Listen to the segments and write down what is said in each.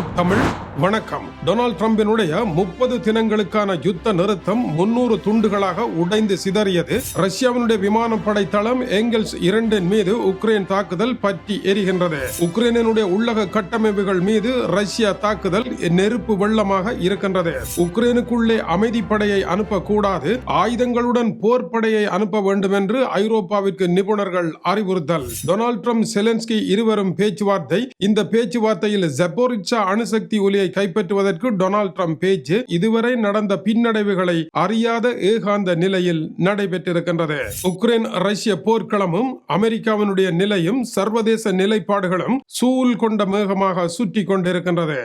YouTube Tamil வணக்கம். Donald ட்ரம்பினுடைய முப்பது தினங்களுக்கான யுத்த நிறுத்தம் முன்னூறு துண்டுகளாக உடைந்து சிதறியது. ரஷ்யாவினுடைய விமானப்படை தளம் ஏங்கல்ஸ் இரண்டின் மீது உக்ரைன் தாக்குதல் பற்றி எரிகின்றது. உக்ரைனுடைய உள்ளக கட்டமைப்புகள் மீது ரஷ்யா தாக்குதல் நெருப்பு வெள்ளமாக இருக்கின்றது. உக்ரைனுக்குள்ளே அமைதி அமைதிப்படையை அனுப்பக்கூடாது. ஆயுதங்களுடன் போர் படையை அனுப்ப வேண்டும் என்று ஐரோப்பாவிற்கு நிபுணர்கள் அறிவுறுத்தல். டொனால்ட் ட்ரம்ப் செலன்ஸ்கி இருவரும் பேச்சுவார்த்தை. இந்த பேச்சுவார்த்தையில் ஜெப்போரிச்சா அணுசக்தி ஒலி பதவியை கைப்பற்றுவதற்கு டொனால்ட் ட்ரம்ப் பேச்சு இதுவரை நடந்த பின்னடைவுகளை அறியாத ஏகாந்த நிலையில் நடைபெற்றிருக்கின்றது. உக்ரைன் ரஷ்ய போர்க்களமும் அமெரிக்காவினுடைய நிலையும் சர்வதேச நிலைப்பாடுகளும் சூழ் கொண்ட மேகமாக சுற்றி கொண்டிருக்கின்றது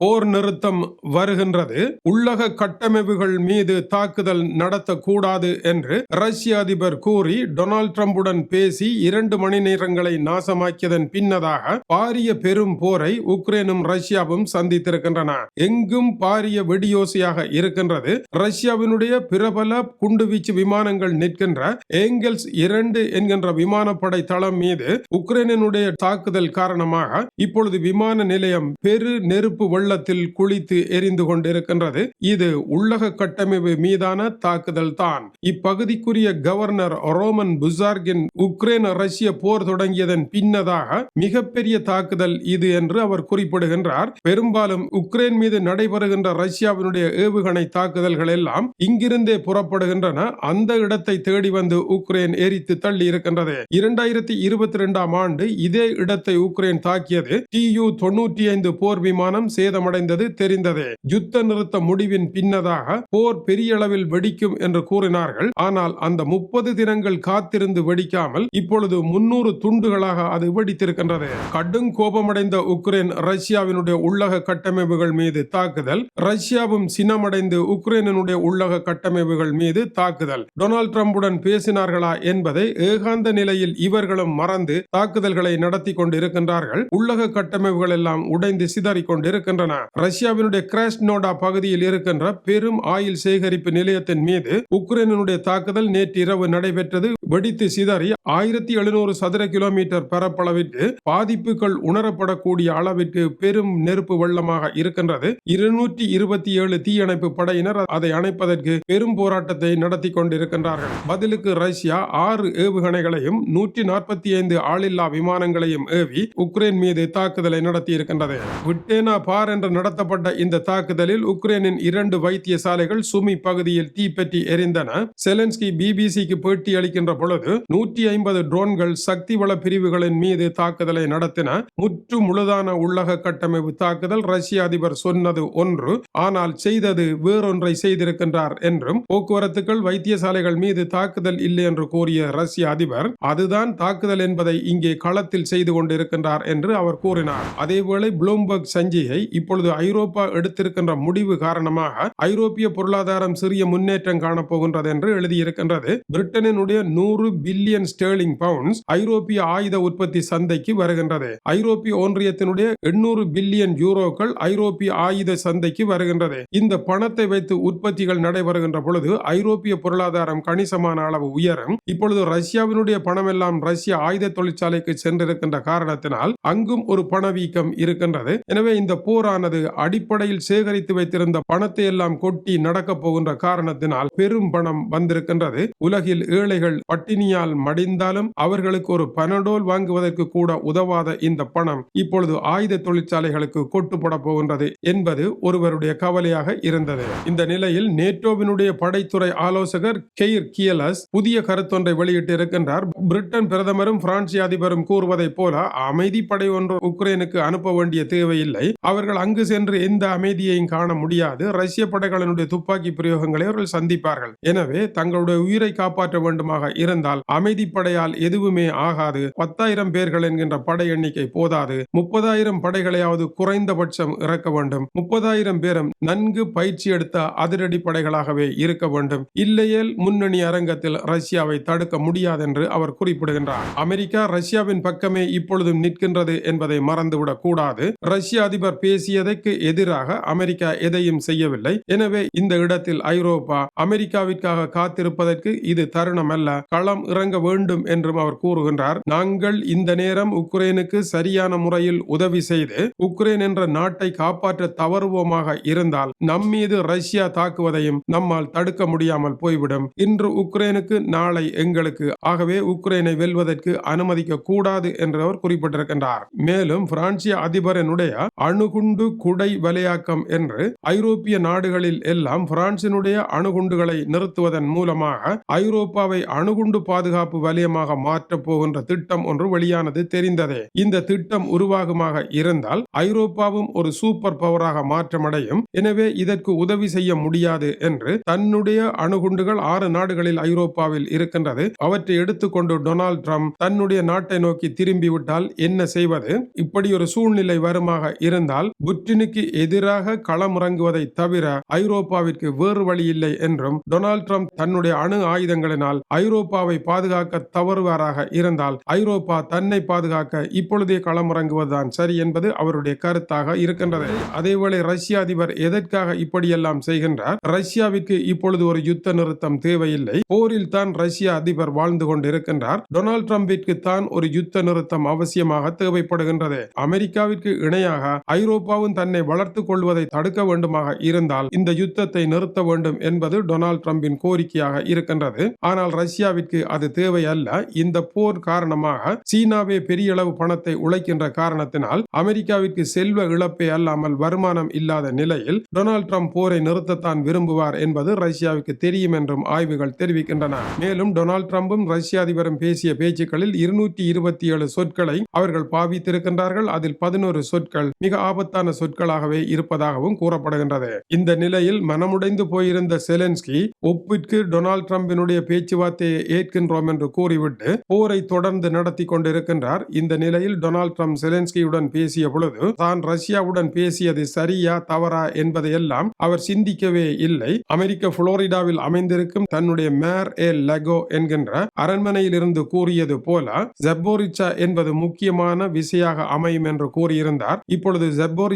போர் நிறுத்தம் வருகின்றது. உள்ளக கட்டமைப்புகள் மீது தாக்குதல் நடத்தக்கூடாது என்று ரஷ்ய அதிபர் கூறி டொனால்ட் ட்ரம்புடன் பேசி இரண்டு மணி நேரங்களை நாசமாக்கியதன் பின்னதாக பாரிய பெரும் போரை உக்ரைனும் ரஷ்யாவும் சந்தித்திருக்கின்றன. எங்கும் பாரிய வெடியோசையாக இருக்கின்றது. ரஷ்யாவினுடைய பிரபல குண்டுவீச்சு விமானங்கள் நிற்கின்ற ஏங்கல்ஸ் இரண்டு என்கின்ற விமானப்படை தளம் மீது உக்ரைனுடைய தாக்குதல் காரணமாக இப்பொழுது விமான நிலையம் பெரு நெருப்பு வெள்ளத்தில் குளித்து எரிந்து கொண்டிருக்கின்றது. இது உள்ளக கட்டமைப்பு மீதான தாக்குதல் தான். இப்பகுதிக்குரிய கவர்னர் ரோமன் புசார்கின் உக்ரைன் ரஷ்ய போர் தொடங்கியதன் பின்னதாக மிகப்பெரிய தாக்குதல் இது என்று அவர் குறிப்பிடுகின்றார். பெரும்பாலும் உக்ரைன் மீது நடைபெறுகின்ற ரஷ்யாவினுடைய ஏவுகணை தாக்குதல்கள் எல்லாம் இங்கிருந்தே புறப்படுகின்றன. அந்த இடத்தை தேடி வந்து உக்ரைன் எரித்து தள்ளி இருக்கின்றது. இரண்டாயிரத்தி இருபத்தி ரெண்டாம் ஆண்டு இதே இடத்தை உக்ரைன் தாக்கியது. டியு தொன்னூற்றி ஐந்து போர் விமானம் சேதம் சேதமடைந்தது தெரிந்ததே. யுத்த நிறுத்த முடிவின் பின்னதாக போர் பெரிய அளவில் வெடிக்கும் என்று கூறினார்கள். ஆனால் அந்த முப்பது தினங்கள் காத்திருந்து வெடிக்காமல் இப்பொழுது முன்னூறு துண்டுகளாக அது வெடித்திருக்கின்றது. கடும் கோபமடைந்த உக்ரைன் ரஷ்யாவினுடைய உள்ளக கட்டமைப்புகள் மீது தாக்குதல் ரஷ்யாவும் சினமடைந்து உக்ரைனுடைய உள்ளக கட்டமைப்புகள் மீது தாக்குதல். டொனால்ட் ட்ரம்புடன் பேசினார்களா என்பதை ஏகாந்த நிலையில் இவர்களும் மறந்து தாக்குதல்களை நடத்தி கொண்டிருக்கின்றார்கள். உள்ளக கட்டமைப்புகள் எல்லாம் உடைந்து சிதறிக் கொண்டிருக்கின்றன. ரஷ்யாவினுடைய கிராஸ்னோடா பகுதியில் இருக்கின்ற பெரும் ஆயில் சேகரிப்பு நிலையத்தின் மீது உக்ரைனுடைய தாக்குதல் நேற்று இரவு நடைபெற்றது. வெடித்து சிதறி ஆயிரத்தி எழுநூறு சதுர கிலோமீட்டர் பரப்பளவிற்கு பாதிப்புகள் உணரப்படக்கூடிய அளவிற்கு பெரும் நெருப்பு வெள்ளமாக இருக்கின்றது. இருநூற்றி இருபத்தி ஏழு தீயணைப்பு படையினர் அதை அணைப்பதற்கு பெரும் போராட்டத்தை நடத்தி கொண்டிருக்கின்றார்கள். பதிலுக்கு ரஷ்யா ஆறு ஏவுகணைகளையும் நூற்றி நாற்பத்தி ஐந்து ஆளில்லா விமானங்களையும் ஏவி உக்ரைன் மீது தாக்குதலை நடத்தி இருக்கின்றது விட்டேனா பார் என்று நடத்தப்பட்ட இந்த தாக்குதலில் உக்ரைனின் இரண்டு வைத்தியசாலைகள் சுமி பகுதியில் தீப்பற்றி எரிந்தன. செலன்ஸ்கி பிபிசிக்கு பேட்டி அளிக்கின்ற பொழுது நூற்றி ஐம்பது ட்ரோன்கள் சக்தி வள பிரிவுகளின் மீது தாக்குதலை நடத்தின முற்று முழுதான உள்ளக கட்டமைப்பு தாக்குதல் ரஷ்ய அதிபர் சொன்னது ஒன்று. ஆனால் செய்தது வேறொன்றை செய்திருக்கின்றார் என்றும் போக்குவரத்துகள் வைத்தியசாலைகள் மீது தாக்குதல் இல்லை என்று கூறிய ரஷ்ய அதிபர் அதுதான் தாக்குதல் என்பதை இங்கே களத்தில் செய்து கொண்டிருக்கின்றார் என்று அவர் கூறினார். அதேவேளை ப்ளூம்பர்க் சஞ்சிகை இப்பொழுது ஐரோப்பா எடுத்திருக்கின்ற முடிவு காரணமாக ஐரோப்பிய பொருளாதாரம் சிறிய முன்னேற்றம் காணப்போகின்றது என்று எழுதியிருக்கின்றது. பிரிட்டனினுடைய நூறு பில்லியன் ஸ்டேர்லிங் பவுண்ட்ஸ் ஐரோப்பிய ஆயுத உற்பத்தி சந்தைக்கு வருகின்றது. ஐரோப்பிய ஒன்றியத்தினுடைய எண்ணூறு பில்லியன் யூரோக்கள் ஐரோப்பிய ஆயுத சந்தைக்கு வருகின்றது. இந்த பணத்தை வைத்து உற்பத்திகள் நடைபெறுகின்ற பொழுது ஐரோப்பிய பொருளாதாரம் கணிசமான அளவு உயரும். இப்பொழுது ரஷ்யாவினுடைய பணம் எல்லாம் ரஷ்ய ஆயுத தொழிற்சாலைக்கு சென்றிருக்கின்ற காரணத்தினால் அங்கும் ஒரு பணவீக்கம் இருக்கின்றது. எனவே இந்த போர் போரானது அடிப்படையில் சேகரித்து வைத்திருந்த பணத்தை எல்லாம் கொட்டி நடக்கப் போகின்ற காரணத்தினால் பெரும் பணம் வந்திருக்கின்றது. உலகில் ஏழைகள் பட்டினியால் மடிந்தாலும் அவர்களுக்கு ஒரு பனடோல் வாங்குவதற்கு கூட உதவாத இந்த பணம் இப்பொழுது ஆயுத தொழிற்சாலைகளுக்கு கொட்டுப்பட போகின்றது என்பது ஒருவருடைய கவலையாக இருந்தது. இந்த நிலையில் நேட்டோவினுடைய படைத்துறை ஆலோசகர் கெய்ர் கியலஸ் புதிய கருத்தொன்றை வெளியிட்டு இருக்கின்றார் பிரிட்டன் பிரதமரும் பிரான்சி அதிபரும் கூறுவதைப் போல அமைதி படை ஒன்று உக்ரைனுக்கு அனுப்ப வேண்டிய தேவையில்லை. அவர்கள் அங்கு சென்று எந்த அமைதியையும் காண முடியாது. ரஷ்ய படைகளினுடைய துப்பாக்கி பிரயோகங்களை அவர்கள் சந்திப்பார்கள். எனவே தங்களுடைய உயிரை காப்பாற்ற வேண்டுமாக இருந்தால் அமைதி படையால் எதுவுமே ஆகாது. பத்தாயிரம் பேர்கள் என்கின்ற படை எண்ணிக்கை போதாது. முப்பதாயிரம் படைகளையாவது குறைந்தபட்சம் இறக்க வேண்டும். முப்பதாயிரம் பேரும் நன்கு பயிற்சி எடுத்த அதிரடி படைகளாகவே இருக்க வேண்டும். இல்லையேல் முன்னணி அரங்கத்தில் ரஷ்யாவை தடுக்க முடியாது என்று அவர் குறிப்பிடுகின்றார். அமெரிக்கா ரஷ்யாவின் பக்கமே இப்பொழுதும் நிற்கின்றது என்பதை மறந்துவிடக் கூடாது. ரஷ்ய அதிபர் பேசிய பேசியதைக்கு எதிராக அமெரிக்கா எதையும் செய்யவில்லை? எனவே இந்த இடத்தில் ஐரோப்பா அமெரிக்காவிற்காக காத்திருப்பதற்கு இது தருணம் அல்ல களம் இறங்க வேண்டும் என்றும் அவர் கூறுகின்றார். நாங்கள் இந்த நேரம் உக்ரைனுக்கு சரியான முறையில் உதவி செய்து உக்ரைன் என்ற நாட்டை காப்பாற்ற தவறுவோமாக இருந்தால் நம் மீது ரஷ்யா தாக்குவதையும் நம்மால் தடுக்க முடியாமல் போய்விடும். இன்று உக்ரைனுக்கு நாளை எங்களுக்கு. ஆகவே உக்ரைனை வெல்வதற்கு அனுமதிக்க கூடாது என்று அவர் குறிப்பிட்டிருக்கின்றார். மேலும் பிரான்சிய அதிபரனுடைய அணுகுண்டு அணுகுண்டு குடை வலையாக்கம் என்று ஐரோப்பிய நாடுகளில் எல்லாம் பிரான்சினுடைய அணுகுண்டுகளை நிறுத்துவதன் மூலமாக ஐரோப்பாவை அணுகுண்டு பாதுகாப்பு வலயமாக மாற்றப் போகின்ற திட்டம் ஒன்று வெளியானது தெரிந்ததே. இந்த திட்டம் உருவாகுமாக இருந்தால் ஐரோப்பாவும் ஒரு சூப்பர் பவராக மாற்றமடையும். எனவே இதற்கு உதவி செய்ய முடியாது என்று தன்னுடைய அணுகுண்டுகள் ஆறு நாடுகளில் ஐரோப்பாவில் இருக்கின்றது. அவற்றை எடுத்துக்கொண்டு டொனால்ட் ட்ரம்ப் தன்னுடைய நாட்டை நோக்கி திரும்பிவிட்டால் என்ன செய்வது? இப்படி ஒரு சூழ்நிலை வருமாக இருந்தால் புட்டினுக்கு எதிராக களமிறங்குவதை தவிர ஐரோப்பாவிற்கு வேறு வழி இல்லை என்றும் டொனால்ட் ட்ரம்ப் தன்னுடைய அணு ஆயுதங்களினால் ஐரோப்பாவை பாதுகாக்க தவறுவாராக இருந்தால் ஐரோப்பா தன்னை பாதுகாக்க இப்பொழுதே களமிறங்குவதுதான் சரி என்பது அவருடைய கருத்தாக இருக்கின்றது. அதேவேளை ரஷ்ய அதிபர் எதற்காக இப்படியெல்லாம் செய்கின்றார்? ரஷ்யாவிற்கு இப்பொழுது ஒரு யுத்த நிறுத்தம் தேவையில்லை. போரில் தான் ரஷ்ய அதிபர் வாழ்ந்து கொண்டிருக்கின்றார். டொனால்ட் ட்ரம்பிற்கு தான் ஒரு யுத்த நிறுத்தம் அவசியமாக தேவைப்படுகின்றது. அமெரிக்காவிற்கு இணையாக ஐரோப்பா சீனாவும் தன்னை வளர்த்து கொள்வதை தடுக்க வேண்டுமாக இருந்தால் இந்த யுத்தத்தை நிறுத்த வேண்டும் என்பது டொனால்ட் டிரம்பின் கோரிக்கையாக இருக்கின்றது. ஆனால் ரஷ்யாவிற்கு அது தேவை அல்ல இந்த போர் காரணமாக சீனாவே பெரிய அளவு பணத்தை உழைக்கின்ற காரணத்தினால் அமெரிக்காவிற்கு செல்வ இழப்பே அல்லாமல் வருமானம் இல்லாத நிலையில் டொனால்ட் ட்ரம்ப் போரை நிறுத்தத்தான் விரும்புவார் என்பது ரஷ்யாவுக்கு தெரியும் என்றும் ஆய்வுகள் தெரிவிக்கின்றன. மேலும் டொனால்ட் டிரம்பும் ரஷ்ய அதிபரும் பேசிய பேச்சுக்களில் இருநூற்றி இருபத்தி ஏழு சொற்களை அவர்கள் பாவித்திருக்கின்றார்கள். அதில் பதினோரு சொற்கள் மிக ஆபத்தான சொற்களாகவே இருப்பதாகவும் கூறப்படுகின்றது. இந்த நிலையில் மனமுடைந்து போயிருந்த செலன்ஸ்கி ஒப்பிற்கு டொனால்ட் டிரம்பினுடைய பேச்சுவார்த்தையை ஏற்கின்றோம் என்று கூறிவிட்டு போரை தொடர்ந்து நடத்தி கொண்டிருக்கின்றார். இந்த நிலையில் டொனால்ட் ட்ரம்ப் செலன்ஸ்கியுடன் பேசிய பொழுது தான் ரஷ்யாவுடன் பேசியது சரியா தவறா என்பதையெல்லாம் அவர் சிந்திக்கவே இல்லை. அமெரிக்க புளோரிடாவில் அமைந்திருக்கும் தன்னுடைய மேர் ஏ லெகோ என்கின்ற அரண்மனையில் இருந்து கூறியது போல ஜெப்போரிச்சா என்பது முக்கியமான விசையாக அமையும் என்று கூறியிருந்தார். இப்பொழுது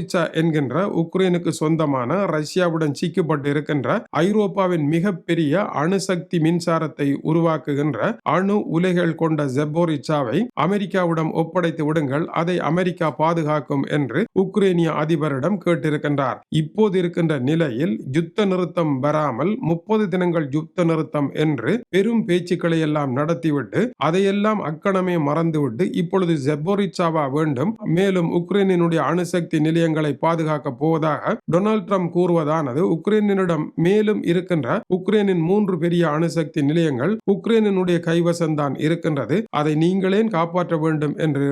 ஜெப்போரிச்சா என்கின்ற உக்ரைனுக்கு சொந்தமான ரஷ்யாவுடன் சிக்கப்பட்டு இருக்கின்ற ஐரோப்பாவின் மிகப்பெரிய அணுசக்தி மின்சாரத்தை உருவாக்குகின்ற அணு உலைகள் கொண்ட ஜெபோரிச்சாவை அமெரிக்காவிடம் ஒப்படைத்து விடுங்கள் அதை அமெரிக்கா பாதுகாக்கும் என்று உக்ரைனிய அதிபரிடம் கேட்டிருக்கின்றார். இப்போது இருக்கின்ற நிலையில் யுத்த நிறுத்தம் வராமல் முப்பது தினங்கள் யுத்த நிறுத்தம் என்று பெரும் பேச்சுக்களை எல்லாம் நடத்திவிட்டு அதையெல்லாம் அக்கணமே மறந்துவிட்டு இப்பொழுது ஜெபோரிச்சாவா வேண்டும். மேலும் உக்ரைனினுடைய அணுசக்தி நிலையங்களை பாதுகாக்க போவதாக டொனால்ட் ட்ரம்ப் கூறுவதானது உக்ரைனிடம் மேலும் இருக்கின்ற உக்ரைனின் மூன்று பெரிய அணுசக்தி நிலையங்கள் உக்ரைனினுடைய கைவசம்தான் இருக்கின்றது. அதை நீங்களே காப்பாற்ற வேண்டும் என்று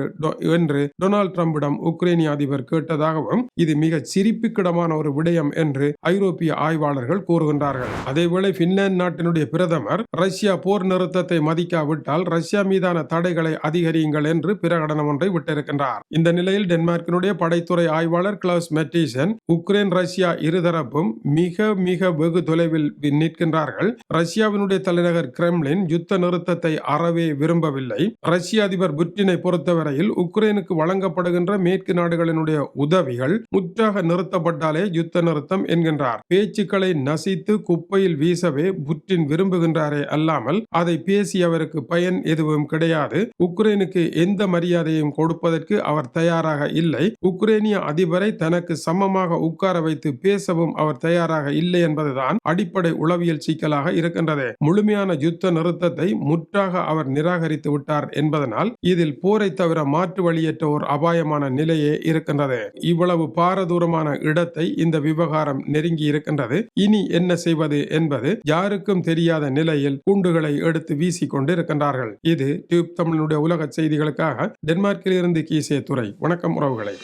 என்று டொனால்ட் ட்ரம்பிடம் உக்ரைனிய அதிபர் கேட்டதாகவும் இது மிக சிரிப்புக்கிடமான ஒரு விடயம் என்று ஐரோப்பிய ஆய்வாளர்கள் கூறுகின்றார்கள். அதேவேளை பின்லாந்து நாட்டினுடைய பிரதமர் ரஷ்யா போர் நிறுத்தத்தை மதிக்காவிட்டால் ரஷ்யா மீதான தடைகளை அதிகரியுங்கள் என்று பிரகடனம் ஒன்றை விட்டிருக்கின்றார். இந்த நிலையில் டென்மார்க்கினுடைய படைத்துறை ஆய்வாளர் கிளவுஸ் மெட்டீசன் உக்ரைன் ரஷ்யா இருதரப்பும் மிக மிக வெகு தொலைவில் நிற்கின்றார்கள். ரஷ்யாவினுடைய தலைநகர் கிரெம்லின் யுத்த நிறுத்தத்தை அறவே விரும்பவில்லை. ரஷ்ய அதிபர் புட்டினை பொறுத்தவரையில் உக்ரைனுக்கு வழங்கப்படுகின்ற மேற்கு நாடுகளினுடைய உதவிகள் முற்றாக நிறுத்தப்பட்டாலே யுத்த நிறுத்தம் என்கின்றார். பேச்சுக்களை நசித்து குப்பையில் வீசவே புட்டின் விரும்புகின்றாரே அல்லாமல் அதை பேசி அவருக்கு பயன் எதுவும் கிடையாது. உக்ரைனுக்கு எந்த மரியாதையும் கொடுப்பதற்கு அவர் தயாராக இல்லை. உக்ரைனிய அதிபர் தனக்கு சமமாக உட்கார வைத்து பேசவும் அவர் தயாராக இல்லை என்பதுதான் அடிப்படை உளவியல் சிக்கலாக இருக்கின்றது. முழுமையான யுத்த நிறுத்தத்தை முற்றாக அவர் நிராகரித்து விட்டார் என்பதனால் இதில் போரை தவிர மாற்று வழியற்ற ஒரு அபாயமான நிலையே இருக்கின்றது. இவ்வளவு பாரதூரமான இடத்தை இந்த விவகாரம் நெருங்கி இருக்கின்றது. இனி என்ன செய்வது என்பது யாருக்கும் தெரியாத நிலையில் குண்டுகளை எடுத்து வீசிக் கொண்டு இருக்கின்றார்கள் இது டியூப் தமிழனுடைய உலக செய்திகளுக்காக டென்மார்க்கில் இருந்து கீசே துறை வணக்கம் உறவுகளை.